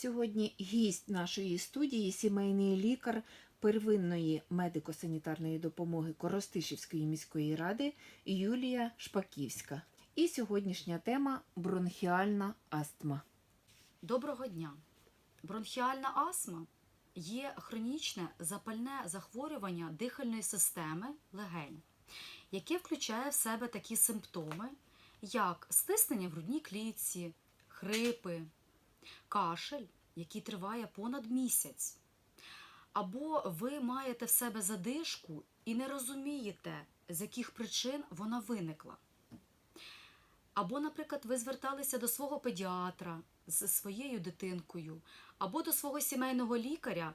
Сьогодні гість нашої студії, сімейний лікар первинної медико-санітарної допомоги Коростишівської міської ради Юлія Шпаківська. І сьогоднішня тема бронхіальна астма. Доброго дня! Бронхіальна астма є хронічне запальне захворювання дихальної системи легень, яке включає в себе такі симптоми, як стиснення в грудній клітці, хрипи, кашель, який триває понад місяць. Або ви маєте в себе задишку і не розумієте, з яких причин вона виникла. Або, наприклад, ви зверталися до свого педіатра з своєю дитинкою, або до свого сімейного лікаря,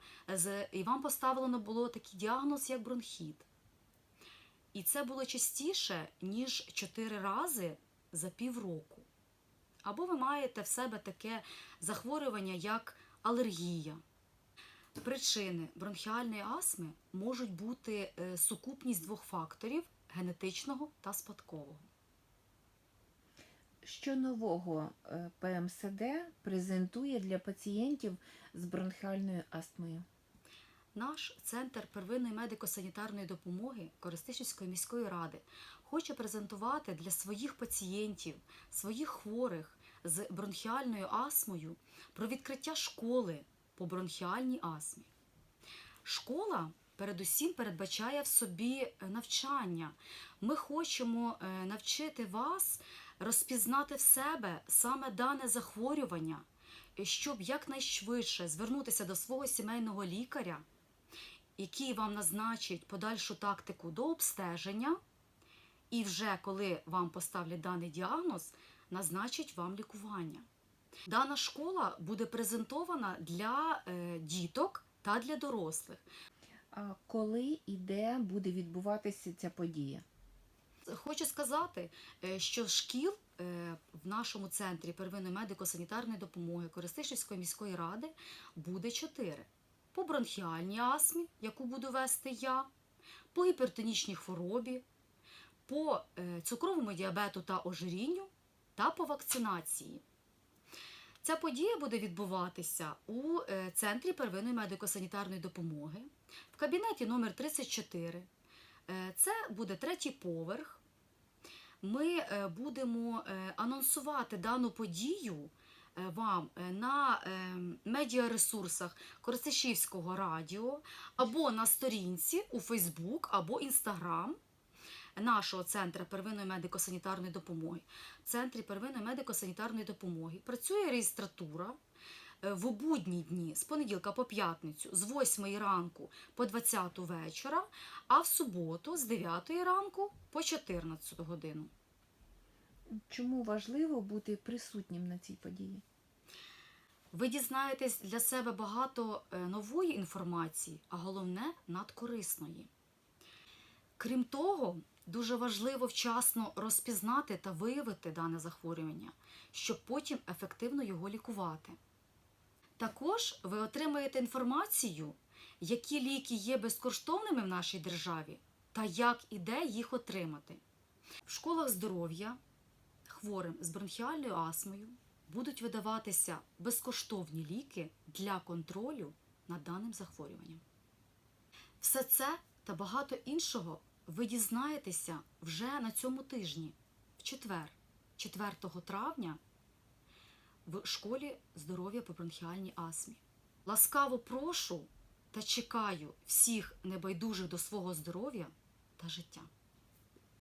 і вам поставлено було такий діагноз, як бронхіт. І це було частіше, ніж 4 рази за півроку. Або ви маєте в себе таке захворювання, як алергія. Причини бронхіальної астми можуть бути е, сукупність двох факторів генетичного та спадкового. Що нового е, ПМСД презентує для пацієнтів з бронхіальною астмою? Наш центр первинної медико-санітарної допомоги Користичівської міської ради хоче презентувати для своїх пацієнтів, своїх хворих з бронхіальною астмою про відкриття школи по бронхіальній астмі. Школа передусім передбачає в собі навчання. Ми хочемо е, навчити вас розпізнати в себе саме дане захворювання, щоб якнайшвидше звернутися до свого сімейного лікаря, який вам назначить подальшу тактику до обстеження, і вже коли вам поставлять даний діагноз, назначить вам лікування. Дана школа буде презентована для е, діток та для дорослих. А коли і де буде відбуватися ця подія? Хочу сказати, е, що шкіл е, в нашому центрі первинної медико-санітарної допомоги Користишівської міської ради буде чотири: по бронхіальній астмі, яку буду вести я, по гіпертонічній хворобі, по е, цукровому діабету та ожирінню та по вакцинації. Ця подія буде відбуватися у е, центрі первинної медико-санітарної допомоги в кабінеті номер 34 Е, Це буде третій поверх. Ми будемо анонсувати дану подію вам е, на е, медіаресурсах Коростишівського радіо або на сторінці у Фейсбук або Інстаграм нашого центру первинної медико-санітарної допомоги. В центрі первинної медико-санітарної допомоги працює реєстратура е, в будні дні з понеділка по п'ятницю з 8 ранку по 20 вечора, а в суботу з 9 ранку по 14 годину. Чому важливо бути присутнім на цій події? Ви дізнаєтесь для себе багато е, нової інформації, а головне надкорисної. Крім того, дуже важливо вчасно розпізнати та виявити дане захворювання, щоб потім ефективно його лікувати. Також ви отримаєте інформацію, які ліки є безкоштовними в нашій державі та як і де їх отримати. В школах здоров'я хворим з бронхіальною астмою будуть видаватися безкоштовні ліки для контролю над даним захворюванням. Все це та багато іншого ви дізнаєтеся вже на цьому тижні, в четвер, 4 травня, в школі здоров'я по бронхіальній астмі. Ласкаво прошу та чекаю всіх небайдужих до свого здоров'я та життя.